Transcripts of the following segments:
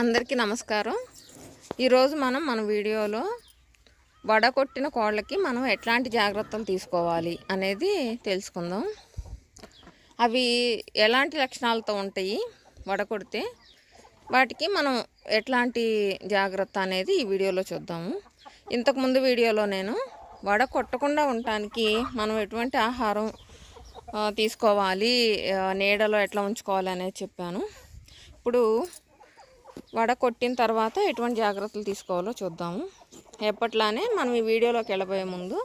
అందరికీ నమస్కారం. ఈరోజు మనం మన వీడియోలో వడ కొట్టిన కోళ్ళకి మనం ఎట్లాంటి జాగ్రత్తలు తీసుకోవాలి అనేది తెలుసుకుందాం. అవి ఎలాంటి లక్షణాలతో ఉంటాయి వడ కొడితే వాటికి మనం ఎట్లాంటి జాగ్రత్త అనేది ఈ వీడియోలో చూద్దాము. ఇంతకుముందు వీడియోలో నేను వడ కొట్టకుండా ఉండటానికి మనం ఎటువంటి ఆహారం తీసుకోవాలి నీడలో ఎట్లా ఉంచుకోవాలి అనేది చెప్పాను. ఇప్పుడు వడ కొట్టిన తర్వాత ఎటువంటి జాగ్రత్తలు తీసుకోవాలో చూద్దాము. ఎప్పట్లానే మనం ఈ వీడియోలోకి వెళ్ళబోయే ముందు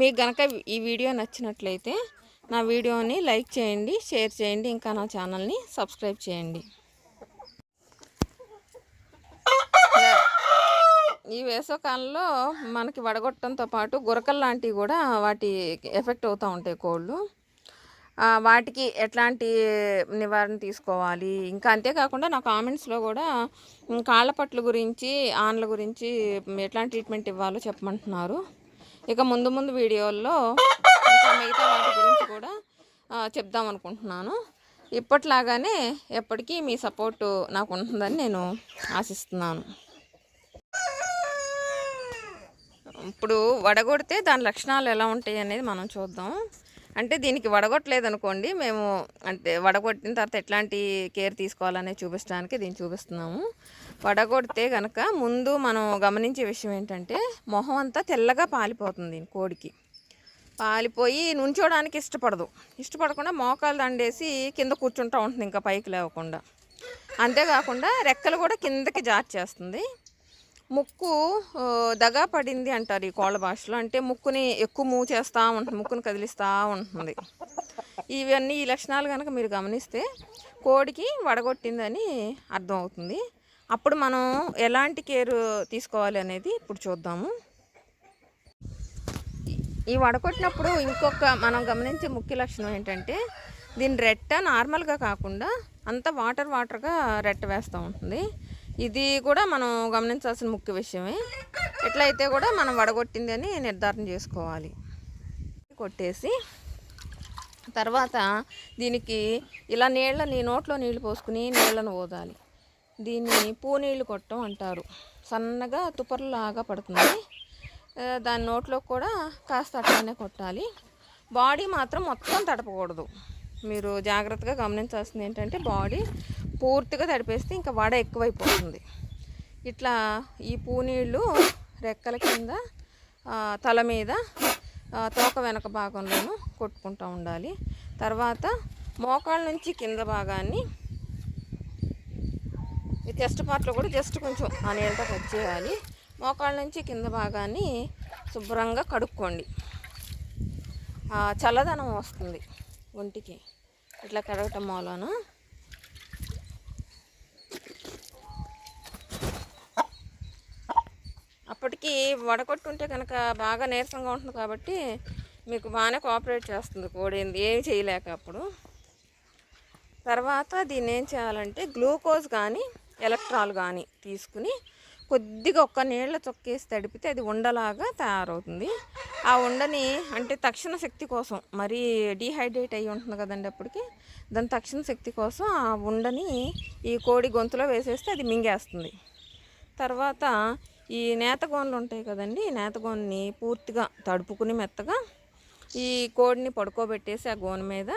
మీకు గనక ఈ వీడియో నచ్చినట్లయితే నా వీడియోని లైక్ చేయండి షేర్ చేయండి ఇంకా నా ఛానల్ని సబ్స్క్రైబ్ చేయండి. ఈ వేసవకాలంలో మనకి వడగొట్టడంతో పాటు గురకలు లాంటివి కూడా వాటి ఎఫెక్ట్ అవుతూ ఉంటాయి కోళ్ళు. వాటికి ఎట్లాంటి నివారణ తీసుకోవాలి? ఇంకా అంతేకాకుండా నా కామెంట్స్లో కూడా కాళ్ళపట్ల కాళ్ళ పట్ల గురించి ఆన్ల గురించి ఎట్లాంటి ట్రీట్మెంట్ ఇవ్వాలో చెప్పమంటున్నారు. ఇక ముందు ముందు వీడియోల్లో ఇంకా మిగతా వాటి గురించి కూడా చెప్దాం అనుకుంటున్నాను. ఇప్పట్లాగానే ఎప్పటికీ మీ సపోర్టు నాకు ఉంటుందని నేను ఆశిస్తున్నాను. ఇప్పుడు వడగొడితే దాని లక్షణాలు ఎలా ఉంటాయి అనేది మనం చూద్దాం. అంటే దీనికి వడగొట్టలేదు అనుకోండి మేము అంటే వడగొట్టిన తర్వాత ఎట్లాంటి కేర్ తీసుకోవాలనే చూపించడానికి దీన్ని చూపిస్తున్నాము. వడగొడితే కనుక ముందు మనం గమనించే విషయం ఏంటంటే మొహం అంతా తెల్లగా పాలిపోతుంది దీని కోడికి. పాలిపోయి నుంచోడానికి ఇష్టపడదు. ఇష్టపడకుండా మోకాలు దండేసి కింద కూర్చుంటూ ఉంటుంది ఇంకా పైకి లేవకుండా. అంతేకాకుండా రెక్కలు కూడా కిందకి జార్చేస్తుంది. ముక్కు దగా పడింది అంటారు ఈ కోళ్ళ భాషలో. అంటే ముక్కుని ఎక్కువ మూవ్ చేస్తూ ఉంటుంది ముక్కుని కదిలిస్తూ ఉంటుంది. ఇవన్నీ ఈ లక్షణాలు కనుక మీరు గమనిస్తే కోడికి వడగొట్టిందని అర్థం అవుతుంది. అప్పుడు మనం ఎలాంటి కేర్ తీసుకోవాలి అనేది ఇప్పుడు చూద్దాము. ఈ వడకొట్టినప్పుడు ఇంకొక మనం గమనించే ముఖ్య లక్షణం ఏంటంటే దీని రెట్ట నార్మల్గా కాకుండా అంత వాటర్ వాటర్గా రెట్ట వేస్తూ ఉంటుంది. ఇది కూడా మనం గమనించాల్సిన ముఖ్య విషయమే. ఎట్లయితే కూడా మనం వడగొట్టింది అని నిర్ధారణ చేసుకోవాలి. కొట్టేసి తర్వాత దీనికి ఇలా నీళ్ళ నీ నోట్లో నీళ్ళు పోసుకుని నీళ్ళను ఓదాలి దీన్ని పూ నీళ్ళు కొట్టడం అంటారు. సన్నగా తుపర్లాగా పడుతుంది దాని నోట్లో కూడా కాస్త అట్లానే కొట్టాలి. బాడీ మాత్రం మొత్తం తడపకూడదు. మీరు జాగ్రత్తగా గమనించాల్సింది ఏంటంటే బాడీ పూర్తిగా తడిపేస్తే ఇంకా వడ ఎక్కువైపోతుంది. ఇట్లా ఈ పూనీళ్ళు రెక్కల కింద తల మీద తోక వెనక భాగంలోనూ కొట్టుకుంటూ ఉండాలి. తర్వాత మోకాళ్ళ నుంచి కింద భాగాన్ని ఈ చెస్ట్ పార్ట్లో కూడా జస్ట్ కొంచెం ఆ నీళ్ళతో కట్ చేయాలి. మోకాళ్ళ నుంచి కింద భాగాన్ని శుభ్రంగా కడుక్కోండి. చల్లదనం వస్తుంది ఒంటికి. ఇట్లా కడగటం మూలన? అప్పటికి వడకొట్టుంటే కనుక బాగా నీరసంగా ఉంటుంది కాబట్టి మీకు బాగానే కోఆపరేట్ చేస్తుంది కోడి. ఏం చేయలేక అప్పుడు. తర్వాత దీన్ని ఏం చేయాలంటే గ్లూకోజ్ కానీ ఎలక్ట్రాల్ కానీ తీసుకుని కొద్దిగా ఒక్క నీళ్ళ చొక్కేసి తడిపితే అది ఉండలాగా తయారవుతుంది. ఆ ఉండని అంటే తక్షణ శక్తి కోసం మరీ డీహైడ్రేట్ అయ్యి ఉంటుంది కదండి అప్పటికి. దాని తక్షణ శక్తి కోసం ఆ ఉండని ఈ కోడి గొంతులో వేసేస్తే అది మింగేస్తుంది. తర్వాత ఈ నేతగోన్లు ఉంటాయి కదండి ఈ నేతగోన్ని పూర్తిగా తడుపుకుని మెత్తగా ఈ కోడిని పడుకోబెట్టేసి ఆ గోను మీద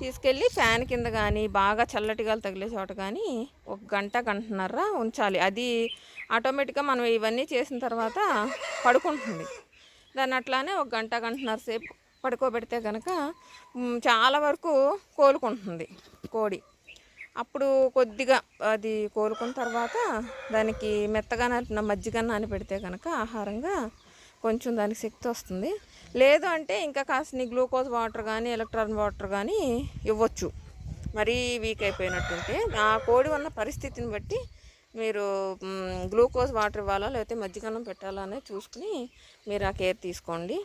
తీసుకెళ్ళి ఫ్యాన్ కింద కానీ బాగా చల్లటి గాలి తగిలే చోట కానీ ఒక గంట గంటన్నర ఉంచాలి. అది ఆటోమేటిక్గా మనం ఇవన్నీ చేసిన తర్వాత పడుకుంటుంది. దాన్ని అట్లానే ఒక గంట గంటన్నర సేపు పడుకోబెడితే కనుక చాలా వరకు కోలుకుంటుంది కోడి. అప్పుడు కొద్దిగా అది కోలుకున్న తర్వాత దానికి మెత్తగా నాటిన మజ్జిగ నానబెడితే కనుక ఆహారంగా కొంచెం దానికి శక్తి వస్తుంది. లేదు అంటే ఇంకా కాస్త గ్లూకోజ్ వాటర్ కానీ ఎలక్ట్రాన్ వాటర్ కానీ ఇవ్వచ్చు. మరీ వీక్ అయిపోయినట్టుంటే ఆ కోడి ఉన్న పరిస్థితిని బట్టి మీరు గ్లూకోజ్ వాటర్ ఇవ్వాలా లేకపోతే మజ్జిగన్నం పెట్టాలా అనేది చూసుకుని మీరు ఆ కేర్ తీసుకోండి.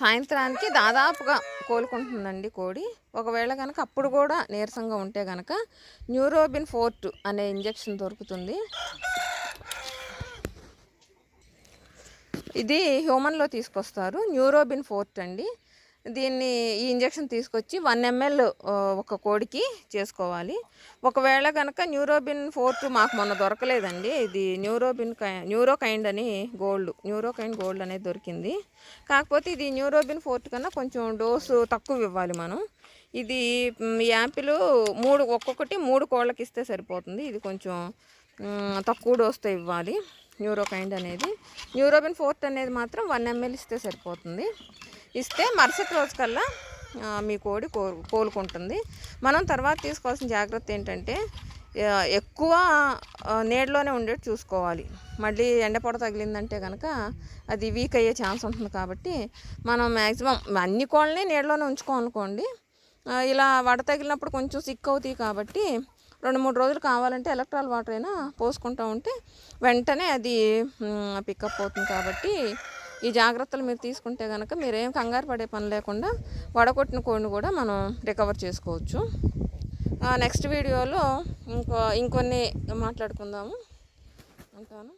సాయంత్రానికి దాదాపుగా కోలుకుంటుందండి కోడి. ఒకవేళ కనుక అప్పుడు కూడా నీరసంగా ఉంటే కనుక న్యూరోబిన్ ఫోర్ట్ అనే ఇంజెక్షన్ దొరుకుతుంది. ఇది హ్యూమన్లో తీసుకొస్తారు న్యూరోబిన్ ఫోర్ట్ అండి. దీన్ని ఈ ఇంజెక్షన్ తీసుకొచ్చి వన్ ఎంఎల్ ఒక కోడికి చేసుకోవాలి. ఒకవేళ కనుక న్యూరోబిన్ ఫోర్త్ మాకు మొన్న దొరకలేదండి. ఇది న్యూరోబిన్ కై న్యూరోకైండ్ అని గోల్డ్ న్యూరోకైండ్ గోల్డ్ అనేది దొరికింది. కాకపోతే ఇది న్యూరోబిన్ ఫోర్త్ కన్నా కొంచెం డోసు తక్కువ ఇవ్వాలి మనం. ఇది మ్, యాపిల్ మూడు ఒక్కొక్కటి మూడు కోళ్ళకి ఇస్తే సరిపోతుంది. ఇది కొంచెం తక్కువ డోస్తో ఇవ్వాలి. న్యూరోకైండ్ అనేది. న్యూరోబిన్ ఫోర్త్ అనేది మాత్రం వన్ ఎంఎల్ ఇస్తే సరిపోతుంది. ఇస్తే మరుసటి రోజు కల్లా మీ కోడి కో కోలుకుంటుంది. మనం తర్వాత తీసుకోవాల్సిన జాగ్రత్త ఏంటంటే ఎక్కువ నీడలోనే ఉండేట్టు చూసుకోవాలి. మళ్ళీ ఎండపొడ తగిలిందంటే కనుక అది వీక్ అయ్యే ఛాన్స్ ఉంటుంది కాబట్టి మనం మ్యాక్సిమం అన్ని కోళ్ళని నీడలోనే ఉంచుకోవాలనుకోండి ఇలా వడ తగిలినప్పుడు కొంచెం సిక్ అవుతాయి కాబట్టి రెండు మూడు రోజులు కావాలంటే ఎలక్ట్రాల్ వాటర్ అయినా పోసుకుంటూ ఉంటే వెంటనే అది పికప్ అవుతుంది కాబట్టి ఈ జాగ్రత్తలు మీరు తీసుకుంటే కనుక మీరేం కంగారు పడే పని లేకుండా వడగొట్టిన కోడిని కూడా మనం రికవర్ చేసుకోవచ్చు. నెక్స్ట్ వీడియోలో ఇంకో ఇంకొన్ని మాట్లాడుకుందాము. అంటాను